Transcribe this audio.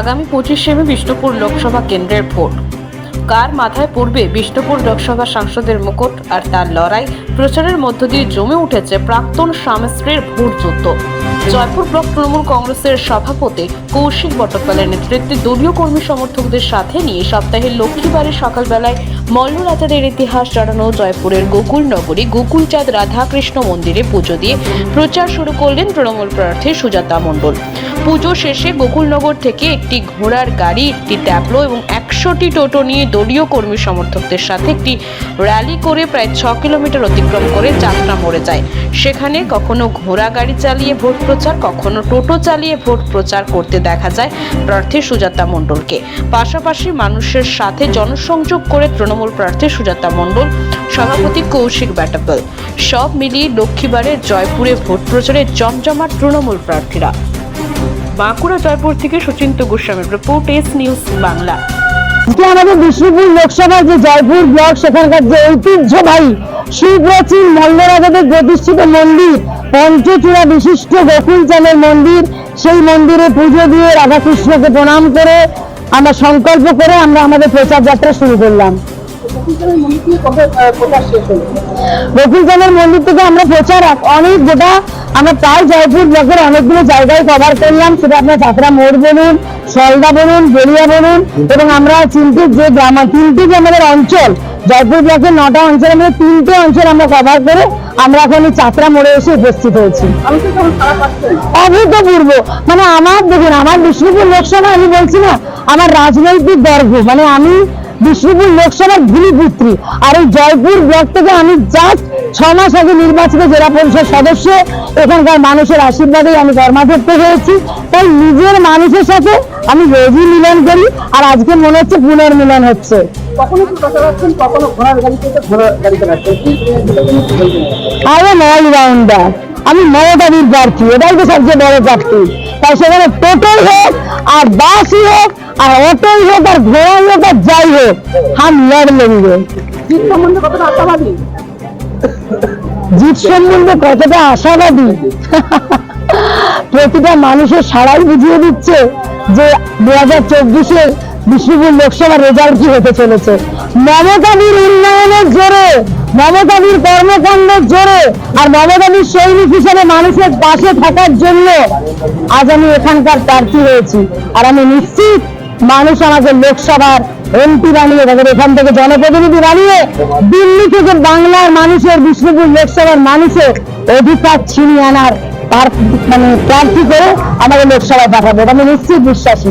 আগামী পঁচিশে মে বিষ্ণুপুর লোকসভা কেন্দ্রের ভোট। কার মাথায় পড়বে বিষ্ণুপুর লোকসভা সাংসদের মুকুট আর তার লড়াই? প্রচারের মধ্য দিয়ে জমে উঠেছে প্রাক্তন স্বামী স্ত্রীর ভোট যুদ্ধ। জয়পুর ব্লক তৃণমূল কংগ্রেসের সভাপতি কৌশিক বটকালের নেতৃত্বে দলীয় কর্মী সমর্থকদের সাথে নিয়ে সপ্তাহের লক্ষ্মীবারে সকালবেলায় মল্লরাজাদের ইতিহাস জানানো জয়পুরের গোকুল নগরী গোকুলচাঁদ রাধাকৃষ্ণ মন্দিরে পুজো দিয়ে প্রচার শুরু করলেন তৃণমূল প্রার্থী সুজাতা মণ্ডল। পুজো শেষে গোকুলনগর থেকে একটি ঘোড়ার গাড়ি, একটি ট্যাবলো এবং একশোটি টোটো নিয়ে দলীয় কর্মী সমর্থকদের সাথে একটি র্যালি করে প্রায় ছ কিলোমিটার অতিক্রম করে যাত্রা মরে যায়। সেখানে কখনো ঘোড়া গাড়ি চালিয়ে ভোট প্রচার, কখনো টোটো চালিয়ে ভোট প্রচার করতে দেখা যায় প্রার্থী সুজাতা মণ্ডলকে। পাশাপাশি মানুষের সাথে জনসংযোগ করে তৃণমূল প্রার্থী সুজাতা মণ্ডল, সভাপতি কৌশিক ব্যাটাপল। সব মিলিয়ে লক্ষ্মীবারের জয়পুরে ভোট প্রচারে জমজমাট তৃণমূল প্রার্থীরা। বাঁকুড়া জয়পুর থেকে সুচিন্ত গোস্বামীর রিপোর্ট এস নিউজ বাংলা। আমাদের বিষ্ণুপুর লোকসভার যে জয়পুর ব্লক, সেখানকার যে ঐতিহ্যবাহী সুপ্রাচীন মল্লরাজাদের প্রতিষ্ঠিত মন্দির, পঞ্চচূড়া বিশিষ্ট গোকুল চাঁদের মন্দির, সেই মন্দিরে পুজো দিয়ে রাধাকৃষ্ণকে প্রণাম করে আমরা সংকল্প করে আমরা আমাদের প্রচার যাত্রা শুরু করলাম। গোকুলচাঁদের মন্দির থেকে আমরা প্রচার অনেক গোটা আমরা প্রায় জয়পুর ব্লকের অনেকগুলো জায়গায় কভার করলাম। সেটা আপনার চাকরা মোড় বলুন সলদা বলুন বেরিয়া বলুন এবং আমরা চিন্তিত যে গ্রাম তিনটি যে আমাদের অঞ্চল জয়পুর ব্লকের নটা অঞ্চল আমাদের তিনটে অঞ্চল আমরা কভার করে আমরা এখন চাকরা মোড়ে এসে উপস্থিত হয়েছি। অভূতপূর্ব। মানে আমার দেখুন আমার বিষ্ণুপুর লোকসভা আমি বলছি না আমার রাজনৈতিক গর্ব মানে আমি বিষ্ণুপুর লোকসভার ভূমিপুত্রী আর এই জয়পুর ব্লক থেকে আমি জাস্ট ছ মাস আগে নির্বাচিত জেলা পরিষদ সদস্য এখানকার মানুষের আশীর্বাদে আমি কর্মাধ্যক্ষ হয়েছি। তাই নিজের মানুষের সাথে আমি রোজই মিলন করি আর আজকে মনে হচ্ছে পুনর্মিলন হচ্ছে। এম অল রাউন্ডার আমি মমতাদির প্রার্থী এটাই তো সবচেয়ে বড় প্রার্থী। তাই সেখানে টোটোই হোক আর বাসই হোক আর অটোই হোক আর ঘোড়াই হোক আর যাই হোক, হাম লড় আশাবাদী জিত সম্বন্ধে কতটা আশাবাদী? প্রতিটা মানুষের সারাই বুঝিয়ে দিচ্ছে যে দু হাজার চব্বিশের বিষ্ণুপুর লোকসভা রেজাল্ট কি হতে চলেছে। মমতাদির উন্নয়নের জোরে, মমতাদির কর্মকাণ্ডের জোরে, আর মমতাদির সৈনিক হিসেবে মানুষের পাশে থাকার জন্য আজ আমি এখানকার প্রার্থী হয়েছি। আর আমি নিশ্চিত মানুষ আমাদের লোকসভার এমপি বানিয়ে, তাদের এখান থেকে জনপ্রতিনিধি বানিয়ে, দিল্লি থেকে বাংলার মানুষের, বিষ্ণুপুর লোকসভার মানুষের অধিকার ছিনিয়ে আনার মানে প্রার্থী করে আমাদের লোকসভায় পাঠাবে। এটা আমি নিশ্চিত বিশ্বাসী